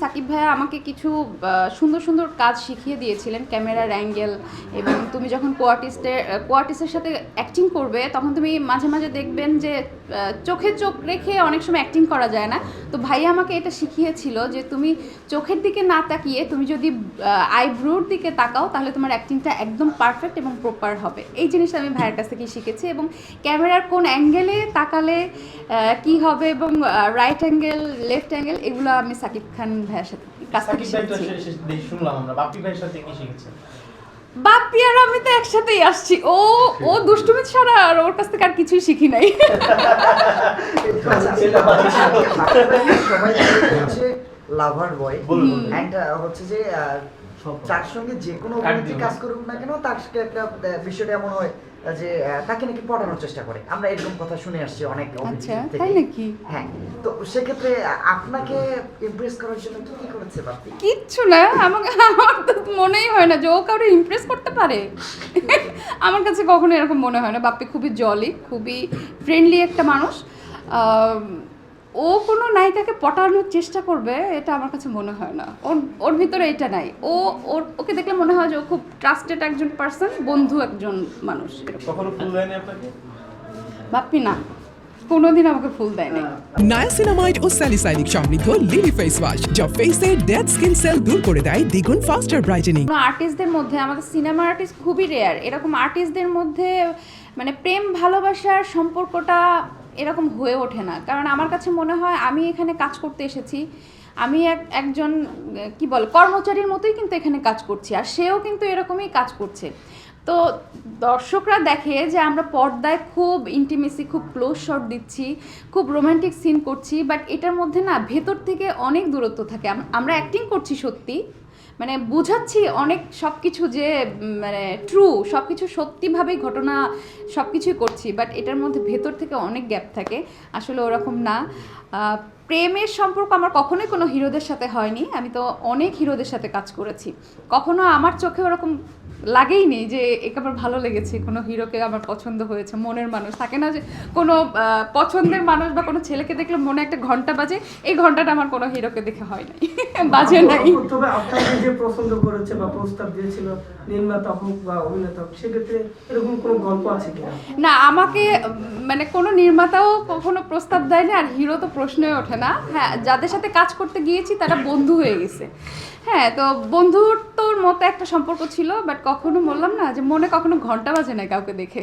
সাকিব ভাইয়া আমাকে কিছু সুন্দর সুন্দর কাজ শিখিয়ে দিয়েছিলেন, ক্যামেরার অ্যাঙ্গেল এবং তুমি যখন কোয়ার্টিস্টের কোয়ার্টিস্টের সাথে অ্যাক্টিং করবে, তখন তুমি মাঝে মাঝে দেখবেন যে চোখে চোখ রেখে অনেক সময় অ্যাক্টিং করা যায় না। তো ভাইয়া আমাকে এটা শিখিয়েছিল যে তুমি চোখের দিকে না তাকিয়ে তুমি যদি আইব্রোর দিকে তাকাও, তাহলে তোমার অ্যাক্টিংটা একদম পারফেক্ট এবং প্রপার হবে। এই জিনিসটা আমি ভাইয়ের কাছ থেকেই শিখেছি এবং ক্যামেরার কোন অ্যাঙ্গেলে তাকালে কি হবে এবং রাইট অ্যাঙ্গেল লেফট অ্যাঙ্গেল এগুলো আমি সাকিব খান ভাইয়ের সাথে কাছ থেকে সাকিব ভাই তো শিখেছি শুনলাম আমরা বাপ্পি ভাইয়ের সাথে কি শিখেছেন বাপ্পি আর আমি তো একসাথেই আসছি ও ও দুষ্টুমি ছাড়া আর ওর কাছ থেকে আর কিছুই শিখি নাই লাভার বয়। অ্যান্ড হচ্ছে যে তার সঙ্গে যে কোনো অভিনেত্রী কাজ করুক না কেন তার সাথে একটা বিষয়টা এমন হয় যে তাকে নাকি পটানোর চেষ্টা করে। আমরা এরকম কথা শুনে আসছি অনেক আচ্ছা তাই নাকি? হ্যাঁ তো সেক্ষেত্রে আপনাকে ইমপ্রেস করার জন্য কি কি করেছে বাপ্পি? কিচ্ছু না আমাকে আমার তো মনেই হয় না যে ও কাউকে ইমপ্রেস করতে পারে। আমার কাছে কখনো এরকম মনে হয় না। বাপ্পি খুবই জলি খুবই ফ্রেন্ডলি একটা মানুষ। ও কোনো নায়িকাকে পটানোর চেষ্টা করবে এটা আমার কাছে মনে হয় না। ওর ওর ভিতরে এটা নাই। ও ওর ওকে দেখলে মনে হয় যে ও খুব ট্রাস্টেড একজন পার্সন বন্ধু একজন মানুষ। বাপ্পি না। কোনোদিন আমাকে ফুল দেয় নাই নায়াসিনামাইড ও স্যালিসাইনিক সমৃদ্ধ লিলি ফেস ওয়াশ যা ফেসের ডেড স্কিন সেল দূর করে দেয় দ্বিগুণ ফাস্টার ব্রাইটেনিং কোনো আর্টিস্টদের মধ্যে আমাদের সিনেমা আর্টিস্ট খুবই রেয়ার এরকম আর্টিস্টদের মধ্যে মানে প্রেম ভালোবাসার সম্পর্কটা এরকম হয়ে ওঠে না। কারণ আমার কাছে মনে হয় আমি এখানে কাজ করতে এসেছি। আমি এক, একজন, কি বল, কর্মচারীর মতোই কিন্তু এখানে কাজ করছি। আর সেও কিন্তু এরকমই কাজ করছে। তো দর্শকরা দেখে যে আমরা পর্দায় খুব ইন্টিমেসি খুব ক্লোজ শট দিচ্ছি, খুব রোমান্টিক সিন করছি বাট এটার মধ্যে না ভেতর থেকে অনেক দূরত্ব থাকে। আমরা অ্যাক্টিং করছি সত্যি। মানে বুঝাচ্ছি অনেক সব কিছু যে মানে ট্রু সব কিছু সত্যিভাবেই ঘটনা সব কিছুই করছি বাট এটার মধ্যে ভেতর থেকে অনেক গ্যাপ থাকে, আসলে ওরকম না। প্রেমের সম্পর্ক আমার কখনোই কোনো হিরোদের সাথে হয়নি, আমি তো অনেক হিরোদের সাথে কাজ করেছি। কখনো আমার চোখে ওরকম লাগেই নেই যে, একে আমার ভালো লেগেছে, কোনো হিরোকে আমার পছন্দ হয়েছে, মনের মানুষ। থাকে না যে, কোনো পছন্দের মানুষ বা কোনো ছেলেকে দেখলে মনে একটা ঘণ্টা বাজে, এই ঘন্টাটা আমার কোনো হিরোকে দেখে হয় নাই। বাজে নাই। তবে আপনাকে যে পছন্দ করেছে বা প্রস্তাব দিয়েছিল নির্মাতা হোক বা অভিনেতা হোক সেক্ষেত্রে এরকম কোনো গল্প আছে কিনা? না আমাকে মানে কোনো নির্মাতাও কখনো প্রস্তাব দেয়নি আর হিরো তো প্রশ্নই ওঠে না। হ্যাঁ যাদের সাথে কাজ করতে গিয়েছি তারা বন্ধু হয়ে গেছে। হ্যাঁ তো বন্ধুত্বর মতো একটা সম্পর্ক ছিল বাট কখনো বললাম না যে মনে কখনো ঘণ্টা বাজে না কাউকে দেখে।